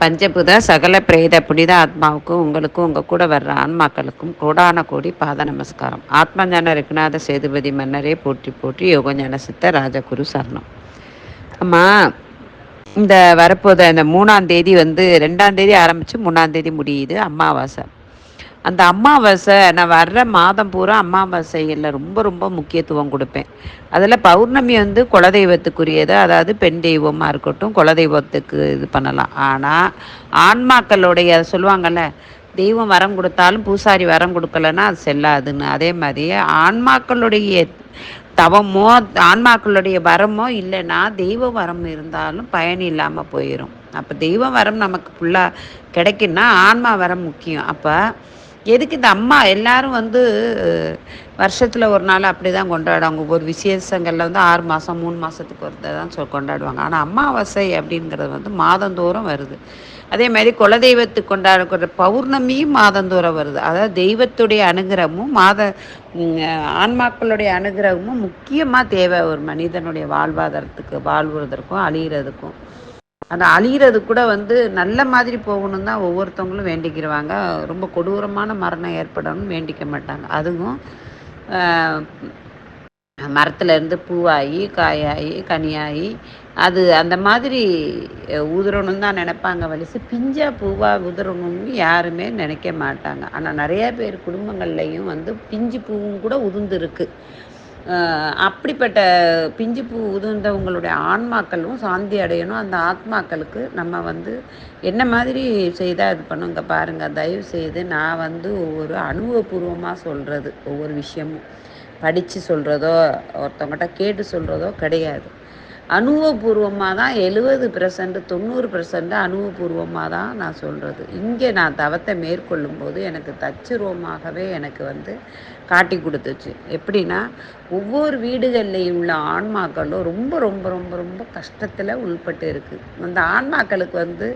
பஞ்சபுத சகல பிரேத புனித ஆத்மாவுக்கும் உங்களுக்கும் உங்கள் கூட வர்ற ஆன்மாக்களுக்கும் கோடான கோடி பாத நமஸ்காரம். ஆத்மஞான ரகுநாத சேதுபதி மன்னரே போற்றி போற்றி யோகஞான சித்த ராஜகுரு சரணம். அம்மா இந்த வரப்போத இந்த மூணாம் தேதி வந்து ரெண்டாம் தேதி ஆரம்பித்து மூணாம் தேதி முடியுது அமாவாசை அந்த அமாவாசை நான் வர்ற மாதம் பூரா அமாவாசைகளில் ரொம்ப ரொம்ப முக்கியத்துவம் கொடுப்பேன். அதில் பௌர்ணமி வந்து குலதெய்வத்துக்குரியது. அதாவது பெண் தெய்வமாக இருக்கட்டும் குலதெய்வத்துக்கு இது பண்ணலாம். ஆனால் ஆன்மாக்களுடைய சொல்லுவாங்கள்ல தெய்வம் வரம் கொடுத்தாலும் பூசாரி வரம் கொடுக்கலன்னா அது செல்லாதுன்னு. அதே மாதிரி ஆன்மாக்களுடைய தவமோ ஆன்மாக்களுடைய வரமோ இல்லைன்னா தெய்வ வரம் இருந்தாலும் பயன் இல்லாமல் போயிடும் அப்போ தெய்வ வரம் நமக்கு ஃபுல்லாக கிடைக்குன்னா ஆன்மா வரம் முக்கியம். அப்போ எதுக்கு இந்த அம்மா எல்லாரும் வந்து வருஷத்தில் ஒரு நாள் அப்படி தான் கொண்டாடுவாங்க. ஒவ்வொரு விசேஷங்களில் வந்து ஆறு மாதம் மூணு மாதத்துக்கு ஒரு தான் சொல் கொண்டாடுவாங்க. ஆனால் அமாவாசை அப்படிங்கிறது வந்து மாதந்தோறும் வருது. அதே மாதிரி குலதெய்வத்துக்கு கொண்டாடக்கூடிய பௌர்ணமியும் மாதந்தோறும் வருது. அதாவது தெய்வத்துடைய அனுகிரகமும் மாத ஆன்மாக்களுடைய அனுகிரகமும் முக்கியமாக தேவை. ஒரு மனிதனுடைய வாழ்வாதாரத்துக்கு வாழ்வுறதற்கும் அழிகிறதுக்கும் அந்த அழிகிறது கூட வந்து நல்ல மாதிரி போகணும் தான் ஒவ்வொருத்தவங்களும் வேண்டிக்கிறவாங்க ரொம்ப கொடூரமான மரணம் ஏற்படணும்னு வேண்டிக்க மாட்டாங்க. அதுவும் மரத்துலேருந்து பூவாகி காயாகி கனியாகி அது அந்த மாதிரி உதிரணும் தான் நினைப்பாங்க வலிசு. பிஞ்சா பூவாக உதிரணும்னு யாருமே நினைக்க மாட்டாங்க. ஆனால் நிறையா பேர் குடும்பங்கள்லையும் வந்து பிஞ்சு பூவும் கூட உதிர்ந்துருக்கு. அப்படிப்பட்ட பிஞ்சு பூ உதிர்ந்தவங்களுடைய ஆன்மாக்களும் சாந்தி அடையணும். அந்த ஆத்மாக்களுக்கு நம்ம வந்து என்ன மாதிரி செய்தால் இது பண்ணுங்க பாருங்கள் தயவு செய்து நான் வந்து ஒவ்வொரு அனுபவபூர்வமாக சொல்கிறது ஒவ்வொரு விஷயமும். படித்து சொல்கிறதோ ஒருத்தவங்ககிட்ட கேட்டு சொல்கிறதோ கிடையாது. அனுபவபூர்வமாக தான் எழுபது பெர்சன்ட் தொண்ணூறு பெர்சன்ட் அனுபவபூர்வமாக தான் நான் சொல்கிறது இங்கே நான் தவத்தை மேற்கொள்ளும் போது எனக்கு தச்சுருவமாகவே எனக்கு வந்து காட்டி கொடுத்துச்சு. எப்படின்னா ஒவ்வொரு வீடுகள்லையும் உள்ள ஆன்மாக்களும் ரொம்ப ரொம்ப ரொம்ப ரொம்ப கஷ்டத்தில் உள்பட்டு இருக்குது அந்த ஆன்மாக்களுக்கு வந்து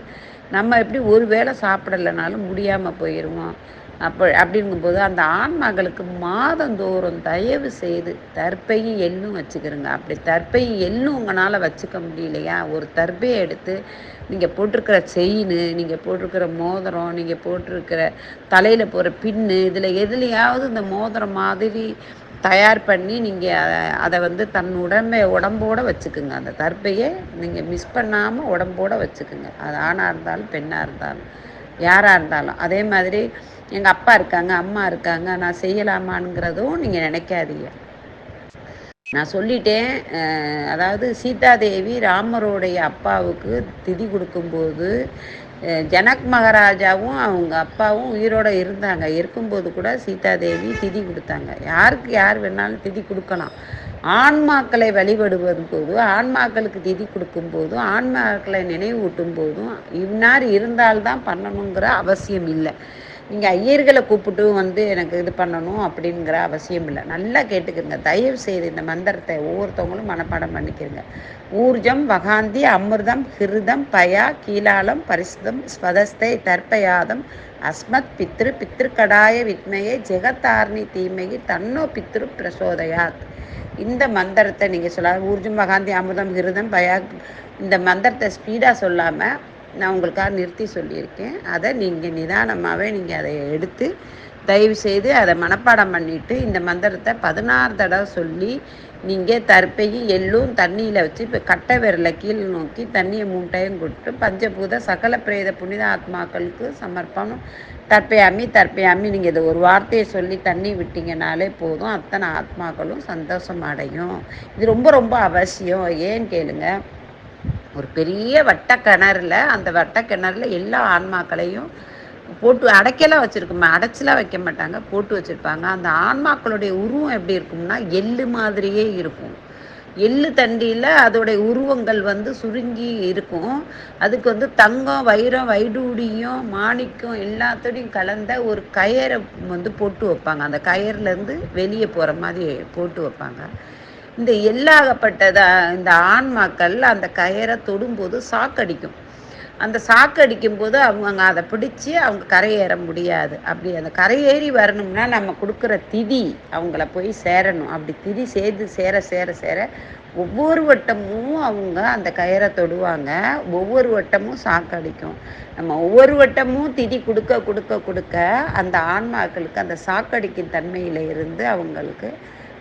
நம்ம எப்படி ஒரு வேளை சாப்பிடலைனாலும் முடியாமல் போயிடுவோம் அப்போ அப்படிங்கும்போது அந்த ஆன்மாக்களுக்கு மாதந்தோறும் தயவு செய்து தற்பையும் எள்ளும் வச்சுக்கிறோங்க. அப்படி தற்பையும் எள்ளும் உங்களால் வச்சுக்க முடியலையா? ஒரு தற்பையை எடுத்து நீங்கள் போட்டிருக்கிற செயின் நீங்கள் போட்டிருக்கிற மோதிரம் நீங்கள் போட்டிருக்கிற தலையில் போகிற பின்னு இதில் எதுலையாவது இந்த மோதிரம் மாதிரி தயார் பண்ணி நீங்கள் அதை அதை வந்து தன் உடம்பை உடம்போடு வச்சுக்குங்க. அந்த தற்பையை நீங்கள் மிஸ் பண்ணாமல் உடம்போடு வச்சுக்குங்க. அது ஆணாக இருந்தாலும் பெண்ணாக இருந்தாலும் யாராக இருந்தாலும். அதே மாதிரி எங்கள் அப்பா இருக்காங்க அம்மா இருக்காங்க நான் செய்யலாமான்ங்கிறதும் நீங்கள் நினைக்காதீங்க. நான் சொல்லிட்டேன் அதாவது சீதாதேவி ராமருடைய அப்பாவுக்கு திதி கொடுக்கும்போது ஜனக் மகாராஜாவும் அவங்க அப்பாவும் உயிரோடு இருந்தாங்க. இருக்கும்போது கூட சீதாதேவி திதி கொடுத்தாங்க. யாருக்கு யார் வேணாலும் திதி கொடுக்கலாம். ஆன்மாக்களை வழிபடுவது போதும் ஆன்மாக்களுக்கு திதி கொடுக்கும் போதும் ஆன்மாக்களை நினைவூட்டும் போதும் இன்னார் இருந்தால்தான் பண்ணணுங்கிற அவசியம் இல்லை. நீங்கள் ஐயர்களை கூப்பிட்டு வந்து எனக்கு இது பண்ணணும் அப்படிங்கிற அவசியம் இல்லை. நல்லா கேட்டுக்கிறங்க தயவு செய்து இந்த மந்திரத்தை ஒவ்வொருத்தவங்களும் மனப்பாடம் பண்ணிக்கிறங்க ஊர்ஜம் வகாந்தி அமிர்தம் ஹிருதம் பயா கீழாலம் பரிசுதம் ஸ்வதஸ்தை தர்ப்பயாதம் அஸ்மத் பித்ரு பித்ருக்கடாய வித்மையை ஜெகத்தாரணி தீமையை தன்னோ பித்ரு பிரசோதயாத். இந்த மந்திரத்தை நீங்கள் சொல்ல ஊர்ஜம் வகாந்தி அமிர்தம் ஹிருதம் பயா இந்த மந்திரத்தை ஸ்பீடாக சொல்லாமல் நான் உங்களுக்காக நிறுத்தி சொல்லியிருக்கேன். அதை நீங்கள் நிதானமாகவே நீங்கள் அதை எடுத்து தயவு செய்து அதை மனப்பாடம் பண்ணிவிட்டு இந்த மந்திரத்தை பதினாறு தடவை சொல்லி நீங்கள் தற்பையும் எள்ளும் தண்ணியில் வச்சு இப்போ கட்டை விரலை கீழ் நோக்கி தண்ணியை மூணு டைம் கொடுத்து பஞ்சபூத சகல பிரேத புனித ஆத்மாக்களுக்கு சமர்ப்பணம். தற்பையாமி தற்பையாமி நீங்கள் இதை ஒரு வார்த்தையை சொல்லி தண்ணி விட்டீங்கனாலே போதும். அத்தனை ஆத்மாக்களும் சந்தோஷம் அடையும். இது ரொம்ப ரொம்ப அவசியம். ஏன்னு கேளுங்கள் ஒரு பெரிய வட்ட கிணறுல அந்த வட்ட கிணறுல எல்லா ஆன்மாக்களையும் போட்டு அடைக்கலாம் வச்சுருக்கோம்? அடைச்சிலாம் வைக்க மாட்டாங்க போட்டு வச்சுருப்பாங்க. அந்த ஆன்மாக்களுடைய உருவம் எப்படி இருக்கும்னா எள்ளு மாதிரியே இருக்கும். எள்ளு தண்டியில் அதோடைய உருவங்கள் வந்து சுருங்கி இருக்கும். அதுக்கு வந்து தங்கம் வைரம் வைடூடியும் மாணிக்கம் எல்லாத்தோடையும் கலந்த ஒரு கயரை வந்து போட்டு வைப்பாங்க. அந்த கயர்லேருந்து வெளியே போகிற மாதிரி போட்டு வைப்பாங்க. இந்த எல்லாகப்பட்டத இந்த ஆன்மாக்கள் அந்த கயரை தொடும்போது சாக்கடிக்கும். அந்த சாக்கடிக்கும் போது அவங்க அதை பிடிச்சி அவங்க கரையேற முடியாது. அப்படி அந்த கரையேறி வரணும்னா நம்ம கொடுக்குற திதி அவங்கள போய் சேரணும். அப்படி திதி சேர்ந்து சேர சேர சேர ஒவ்வொரு வட்டமும் அவங்க அந்த கயிறை தொடுவாங்க. ஒவ்வொரு வட்டமும் சாக்கடிக்கும். நம்ம ஒவ்வொரு வட்டமும் திதி கொடுக்க கொடுக்க கொடுக்க அந்த ஆன்மாக்களுக்கு அந்த சாக்கடிக்கும் தன்மையில் இருந்து அவங்களுக்கு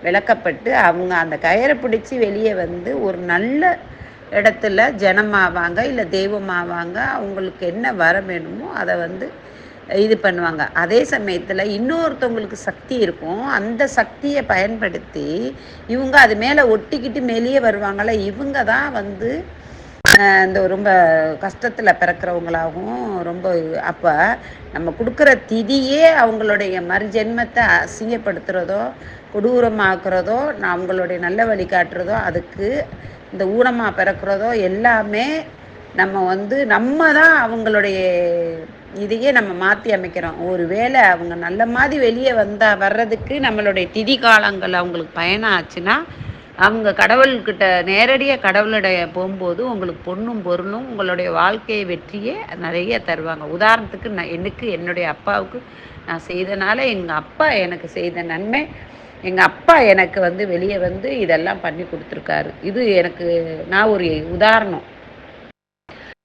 விளக்கப்பட்டு அவங்க அந்த கயிறை பிடிச்சி வெளியே வந்து ஒரு நல்ல இடத்துல ஜனமாவாங்க இல்லை தெய்வமாவாங்க. அவங்களுக்கு என்ன வர வேணுமோ அதை வந்து இது பண்ணுவாங்க. அதே சமயத்தில் இன்னொருத்தவங்களுக்கு சக்தி இருக்கும். அந்த சக்தியை பயன்படுத்தி இவங்க அது மேலே ஒட்டிக்கிட்டு மேலேயே வருவாங்கள இவங்க தான் வந்து இந்த ரொம்ப கஷ்டத்தில் பிறக்கிறவங்களாகவும் ரொம்ப அப்போ நம்ம கொடுக்குற திதியே அவங்களுடைய மறுஜென்மத்தை அசிங்கப்படுத்துகிறதோ கொடூரமாக்குறதோ அவங்களுடைய நல்ல வழி காட்டுறதோ அதுக்கு இந்த ஊனமாக பிறக்கிறதோ எல்லாமே நம்ம வந்து நம்ம தான் அவங்களுடைய இதையே நம்ம மாற்றி அமைக்கிறோம். ஒரு வேளை அவங்க நல்ல மாதிரி வெளியே வந்தால் வர்றதுக்கு நம்மளுடைய திதி காலங்கள் அவங்களுக்கு பயணம் ஆச்சுன்னா அவங்க கடவுள்கிட்ட நேரடியாக கடவுளுடைய போகும்போது உங்களுக்கு பொண்ணும் பொருளும் உங்களுடைய வாழ்க்கையை வெற்றியே நிறைய தருவாங்க. உதாரணத்துக்கு நான் எனக்கு என்னுடைய அப்பாவுக்கு நான் செய்தனால எங்கள் அப்பா எனக்கு செய்த நன்மை எங்கள் அப்பா எனக்கு வந்து வெளியே வந்து இதெல்லாம் பண்ணி கொடுத்துருக்காரு. இது எனக்கு நான் ஒரு உதாரணம்.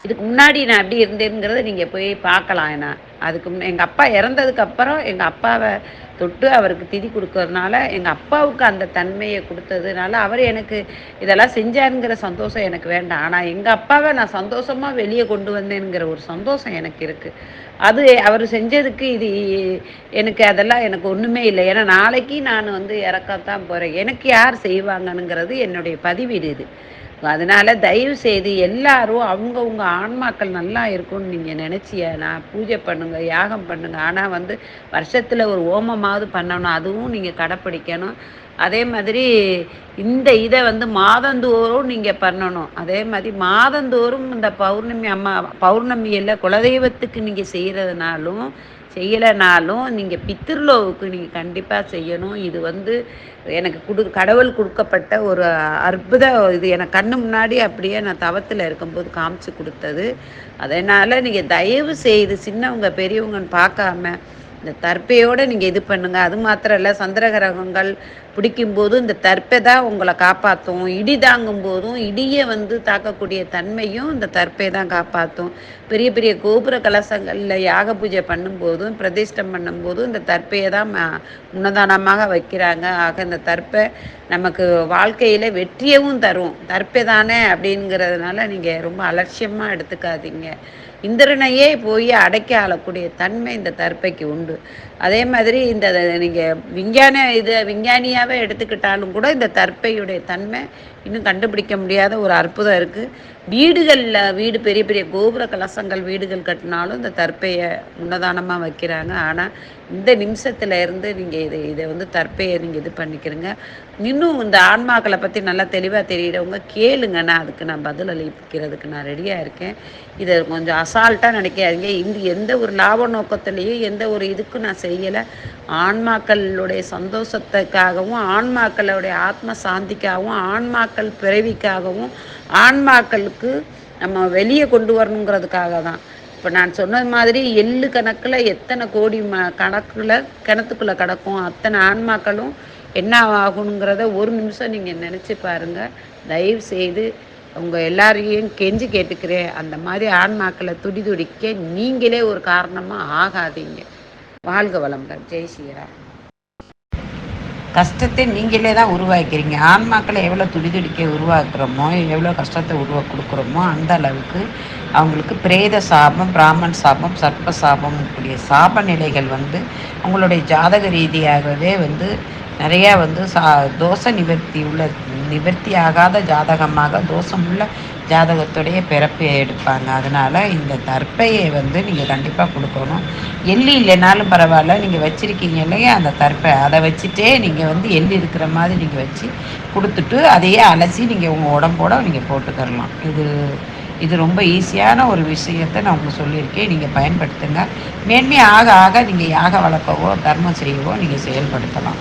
இதுக்கு முன்னாடி நான் எப்படி இருந்தேங்கிறத நீங்கள் போய் பார்க்கலாம் ஏன்னா. அதுக்கு எங்கள் அப்பா இறந்ததுக்கு அப்புறம் எங்கள் அப்பாவை தொட்டு அவருக்கு திதி கொடுக்கறதுனால எங்கள் அப்பாவுக்கு அந்த தன்மையை கொடுத்ததுனால அவர் எனக்கு இதெல்லாம் செஞ்சாருங்கிற சந்தோஷம் எனக்கு வேண்டாம். ஆனால் எங்கள் அப்பாவை நான் சந்தோஷமாக வெளியே கொண்டு வந்தேனுங்கிற ஒரு சந்தோஷம் எனக்கு இருக்குது அது அவர் செஞ்சதுக்கு இது எனக்கு அதெல்லாம் எனக்கு ஒன்றுமே இல்லை. ஏன்னா நாளைக்கு நான் வந்து இறக்கத்தான் போகிறேன் எனக்கு யார் செய்வாங்கனுங்கிறது என்னுடைய பதிவீடு இது. அதனால் தயவு செய்து எல்லாரும் அவங்கவுங்க ஆன்மாக்கள் நல்லா இருக்கும்னு நீங்கள் நினச்சிய நான் பூஜை பண்ணுங்கள் யாகம் பண்ணுங்கள் ஆனால் வந்து வருஷத்தில் ஒரு ஓமமாவது பண்ணணும் அதுவும் நீங்கள் கடைப்பிடிக்கணும். அதே மாதிரி இந்த இதை வந்து மாதந்தோறும் நீங்கள் பண்ணணும். அதே மாதிரி மாதந்தோறும் இந்த பௌர்ணமி அம்மா பௌர்ணமியில் குலதெய்வத்துக்கு நீங்கள் செய்கிறதுனாலும் செய்யலைனாலும் நீங்கள் பித்திருலோவுக்கு நீங்கள் கண்டிப்பாக செய்யணும். இது வந்து எனக்கு கொடு கடவுள் கொடுக்கப்பட்ட ஒரு அற்புத இது. எனக்கு கண்ணு முன்னாடி அப்படியே நான் தவத்தில் இருக்கும்போது காமிச்சு கொடுத்தது. அதனால் நீங்கள் தயவு செய்து சின்னவங்க பெரியவங்கன்னு பார்க்காம இந்த தற்பையோடு நீங்கள் இது பண்ணுங்கள் அது மாத்திரம் இல்லை சந்திரகிரகங்கள் பிடிக்கும்போது இந்த தற்பை தான் உங்களை காப்பாற்றும் இடி தாங்கும் போதும் இடியை வந்து தாக்கக்கூடிய தன்மையும் இந்த தற்பை தான் காப்பாற்றும் பெரிய பெரிய கோபுர கலசங்களில் யாக பூஜை பண்ணும்போதும் பிரதிஷ்டம் பண்ணும்போதும் இந்த தற்பையை தான் முன்னதானமாக வைக்கிறாங்க. ஆக இந்த தற்பை நமக்கு வாழ்க்கையில் வெற்றியவும் தரும். தற்பை தானே அப்படிங்கிறதுனால நீங்கள் ரொம்ப அலட்சியமாக எடுத்துக்காதீங்க. இந்திரனையே போய் அடைக்க ஆளக்கூடிய தன்மை இந்த தற்பைக்கு உண்டு. அதே மாதிரி இந்த நீங்கள் விஞ்ஞான இது விஞ்ஞானியாகவே எடுத்துக்கிட்டாலும் கூட இந்த தற்பையுடைய தன்மை இன்னும் கண்டுபிடிக்க முடியாத ஒரு அற்புதம் இருக்குது வீடுகளில் வீடு பெரிய பெரிய கோபுர கலசங்கள் வீடுகள் கட்டினாலும் இந்த தற்பையை முன்னதானமாக வைக்கிறாங்க. ஆனால் இந்த நிமிஷத்தில் இருந்து நீங்கள் இதை இதை வந்து தற்பையை நீங்கள் இது பண்ணிக்கிறீங்க. இன்னும் இந்த ஆன்மாக்களை பற்றி நல்லா தெளிவாக தெரியிறவங்க கேளுங்க. நான் அதுக்கு நான் பதில் அளிக்கிறதுக்கு நான் ரெடியாக இருக்கேன். இதை கொஞ்சம் அசால்ட்டாக நினைக்காதீங்க. இந்த எந்த ஒரு லாப நோக்கத்துலேயும் எந்த ஒரு இதுக்கும் நான் செய்யலை. ஆன்மாக்களுடைய சந்தோஷத்துக்காகவும் ஆன்மாக்களுடைய ஆத்ம சாந்திக்காகவும் ஆன்மாக்கள் பிறவிக்காகவும் ஆன்மாக்களுக்கு நம்ம வெளியே கொண்டு வரணுங்கிறதுக்காக தான் இப்போ நான் சொன்னது மாதிரி எள்ளு கணக்கில் எத்தனை கோடி ம கணக்கில் கிணத்துக்குள்ளே கிடக்கும் அத்தனை ஆன்மாக்களும் என்ன ஆகணுங்கிறத ஒரு நிமிஷம் நீங்கள் நினச்சி பாருங்கள் தயவு செய்து உங்கள் எல்லாரையும் கெஞ்சி கேட்டுக்கிறேன். அந்த மாதிரி ஆன்மாக்களை துடி துடிக்க நீங்களே ஒரு காரணமாக ஆகாதீங்க. வாழ்க வளமுடன். ஜெய் ஸ்ரீராம். கஷ்டத்தை நீங்களே தான் உருவாக்கிறீங்க. ஆன்மாக்களை எவ்வளோ துடி துடிக்க உருவாக்குறோமோ எவ்வளோ கஷ்டத்தை உருவா கொடுக்குறோமோ அந்த அளவுக்கு அவங்களுக்கு பிரேத சாபம் பிராமன் சாபம் சர்ப்ப சாபம் கூடிய சாப நிலைகள் வந்து அவங்களுடைய ஜாதக ரீதியாகவே வந்து நிறையா வந்து சா தோஷ நிவர்த்தி உள்ள நிவர்த்தி ஆகாத ஜாதகமாக தோஷமுள்ள ஜாதகத்துடைய பிறப்பை எடுப்பாங்க. அதனால் இந்த தற்பையை வந்து நீங்கள் கண்டிப்பாக கொடுக்கணும். எள்ளி இல்லைனாலும் பரவாயில்ல. நீங்கள் வச்சுருக்கீங்க இல்லையா அந்த தற்பை. அதை வச்சுட்டே நீங்கள் வந்து எள்ளி இருக்கிற மாதிரி நீங்கள் வச்சு கொடுத்துட்டு அதையே அலசி நீங்கள் உங்கள் உடம்போட நீங்கள் போட்டுக்கரலாம் இது இது ரொம்ப ஈஸியான ஒரு விஷயத்தை நான் உங்களுக்கு சொல்லியிருக்கேன். நீங்கள் பயன்படுத்துங்க. மேன்மையாக ஆக ஆக நீங்கள் யாக வளர்க்கவோ தர்மம் செய்யவோ நீங்கள் செயல்படுத்தலாம்.